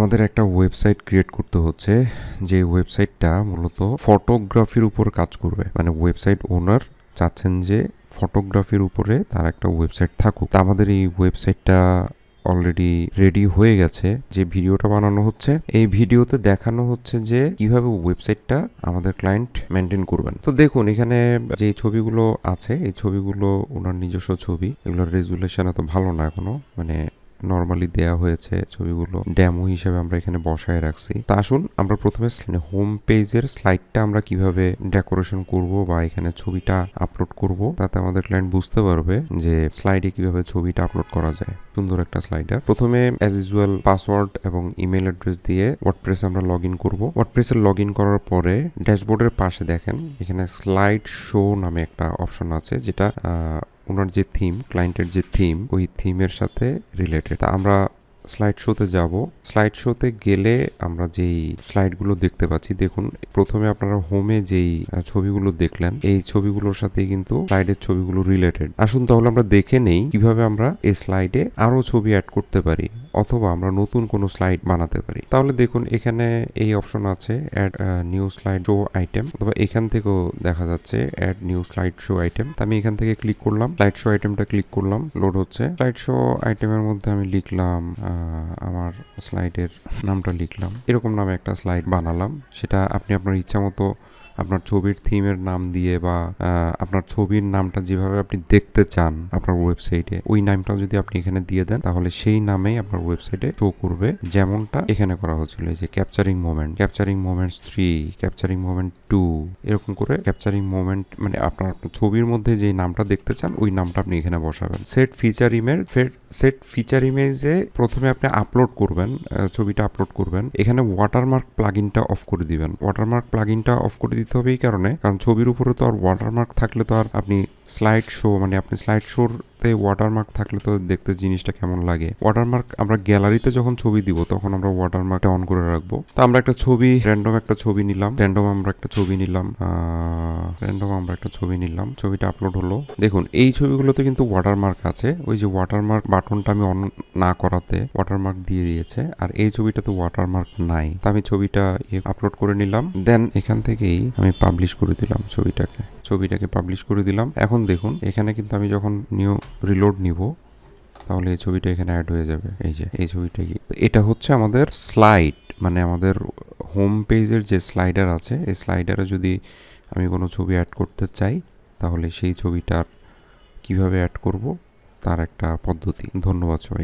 আমাদের একটা website create করতে হচ্ছে, যে ওয়েবসাইটটা মূলত ফটোগ্রাফির উপর কাজ করবে। মানে ওয়েবসাইট ওনার চাচ্ছেন যে ফটোগ্রাফির উপরে তার একটা ওয়েবসাইট থাকুক। তা আমাদের এই ওয়েবসাইটটা অলরেডি রেডি হয়ে গেছে, যে ভিডিওটা বানানো হচ্ছে। এই ভিডিওতে দেখানো হচ্ছে যে কীভাবে ওয়েবসাইটটা আমাদের ক্লায়েন্ট মেনটেন করবেন। তো দেখুন, এখানে যে ছবিগুলো আছে, এই ছবিগুলো ওনার নিজস্ব ছবি। এগুলোর রেজুলেশন এত ভালো না এখনও। মানে নর্মালি দেয়া হয়েছে ছবিগুলো ডেমো হিসেবে আমরা এখানে বসায় রাখছি। তা আসুন আমরা প্রথমে হোম পেজের স্লাইডটা আমরা কীভাবে ডেকোরেশন করব বা এখানে ছবিটা আপলোড করব, তাতে আমাদের ক্লায়েন্ট বুঝতে পারবে যে স্লাইডে কীভাবে ছবিটা আপলোড করা যায়। সুন্দর একটা স্লাইডার প্রথমে অ্যাজ ইউজুয়াল পাসওয়ার্ড এবং ইমেল অ্যাড্রেস দিয়ে ওয়ার্ডপ্রেসে আমরা লগ ইন করব। ওয়ার্ডপ্রেসে লগ ইন করার পরে ড্যাশবোর্ডের পাশে দেখেন, এখানে স্লাইড শো নামে একটা অপশন আছে যেটা ওনার যে থিম ক্লায়েন্টের যে থিম ওই থিমের সাথে রিলেটেড তা আমরা স্লাইড শোতে যাব। স্লাইড শোতে গেলে আমরা যেই স্লাইডগুলো দেখতে পাচ্ছি, দেখুন, প্রথমে আপনারা হোমে যেই ছবিগুলো দেখলেন, এই ছবিগুলোর সাথে কিন্তু স্লাইডের ছবিগুলো রিলেটেড আসুন তাহলে আমরা দেখে নেই কীভাবে আমরা এই স্লাইডে আরও ছবি অ্যাড করতে পারি। অথবা আমরা নতুন কোনো স্লাইড বানাতে পারি। তাহলে দেখুন, এখানে এই অপশন আছে add new slide show item অথবা এখান থেকেও দেখা যাচ্ছে add new slide show item আমি এখান থেকে ক্লিক করলাম স্লাইড শো আইটেমটা ক্লিক করলাম লোড হচ্ছে। স্লাইড শো আইটেমের মধ্যে আমি লিখলাম আমার স্লাইডের নামটা লিখলাম। এরকম নামে একটা স্লাইড বানালাম, সেটা আপনি আপনার ইচ্ছা মতো আপনার ছবির থিমের নাম দিয়ে বা আপনার ছবির নামটা যেভাবে আপনি দেখতে চান আপনার ওয়েবসাইটে, ওই নামটা যদি আপনি এখানে দিয়ে দেন, তাহলে সেই নামেই আপনার ওয়েবসাইটে শো করবে। যেমনটা এখানে করা হচ্ছিল এই যে capturing moment capturing moments three capturing moment two এরকম করে ক্যাপচারিং মোমেন্ট মানে আপনার ছবির মধ্যে যে নামটা দেখতে চান, ওই নামটা আপনি এখানে বসাবেন। Set feature image set feature ইমেজে প্রথমে আপনি আপলোড করবেন ছবিটা আপলোড করবেন। এখানে ওয়াটারমার্ক প্লাগইনটা অফ করে দিবেন। ওয়াটারমার্ক প্লাগইনটা অফ করে দিতে হবে এই কারণে। কারণ ছবির উপরে তো আর ওয়াটারমার্ক থাকলে তো আর আপনি স্লাইড শো মানে আপনি স্লাইড শোতে ওয়াটারমার্ক থাকলে তো দেখতে জিনিসটা কেমন লাগে। ওয়াটারমার্ক আমরা গ্যালারিতে যখন ছবি দিব, তখন আমরা ওয়াটারমার্কটা অন করে রাখব। তো আমরা একটা ছবি র্যান্ডম একটা ছবি নিলাম। র্যান্ডম আমরা একটা ছবি নিলাম র্যান্ডম আমরা একটা ছবি নিলাম। ছবিটা আপলোড হলো। দেখুন, এই ছবিগুলোতে কিন্তু ওয়াটারমার্ক আছে। ওই যে ওয়াটারমার্ক বাটনটা আমি অন না করাতে ওয়াটারমার্ক দিয়ে দিয়েছে। আর এই ছবিটাতে ওয়াটারমার্ক নাই। তা আমি ছবিটা আপলোড করে নিলাম। দেন এখান থেকেই আমি পাবলিশ করে দিলাম ছবিটাকে। ছবিটাকে পাবলিশ করে দিলাম। এখন দেখুন, এখানে কিন্তু আমি যখন নিউ রিলোড নিব, তাহলে এই ছবিটা এখানে অ্যাড হয়ে যাবে। এই যে, এই ছবিটা কি এটা হচ্ছে আমাদের স্লাইড মানে আমাদের হোম পেজের যে স্লাইডার আছে, এই স্লাইডারে যদি আমি কোনো ছবি অ্যাড করতে চাই, তাহলে সেই ছবিটার কীভাবে অ্যাড করব, তার একটা পদ্ধতি। ধন্যবাদ সবাই